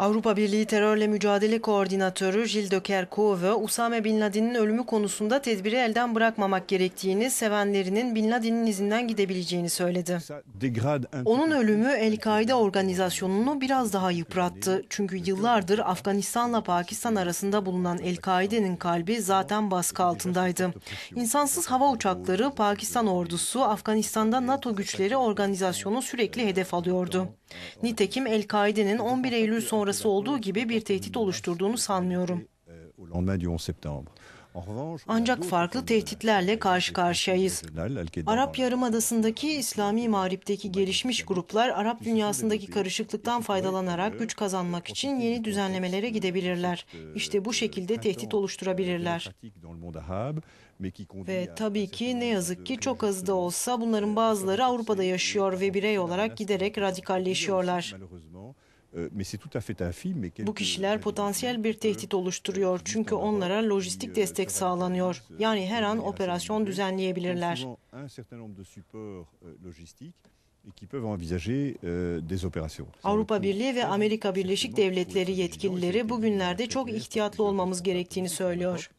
Avrupa Birliği Terörle Mücadele Koordinatörü Gilles de Kerkhove, Usame Bin Laden'in ölümü konusunda tedbiri elden bırakmamak gerektiğini, sevenlerinin Bin Laden'in izinden gidebileceğini söyledi. Onun ölümü El-Kaide organizasyonunu biraz daha yıprattı. Çünkü yıllardır Afganistan'la Pakistan arasında bulunan El-Kaide'nin kalbi zaten baskı altındaydı. İnsansız hava uçakları, Pakistan ordusu, Afganistan'da NATO güçleri organizasyonu sürekli hedef alıyordu. Nitekim El-Kaide'nin 11 Eylül sonrası olduğu gibi bir tehdit oluşturduğunu sanmıyorum. Ancak farklı tehditlerle karşı karşıyayız. Arap Yarımadası'ndaki İslami mağripteki gelişmiş gruplar Arap dünyasındaki karışıklıktan faydalanarak güç kazanmak için yeni düzenlemelere gidebilirler. İşte bu şekilde tehdit oluşturabilirler. Ve tabii ki ne yazık ki çok az da olsa bunların bazıları Avrupa'da yaşıyor ve birey olarak giderek radikalleşiyorlar. Bu kişiler potansiyel bir tehdit oluşturuyor çünkü onlara lojistik destek sağlanıyor. Yani her an operasyon düzenleyebilirler. Avrupa Birliği ve Amerika Birleşik Devletleri yetkilileri bugünlerde çok ihtiyatlı olmamız gerektiğini söylüyor.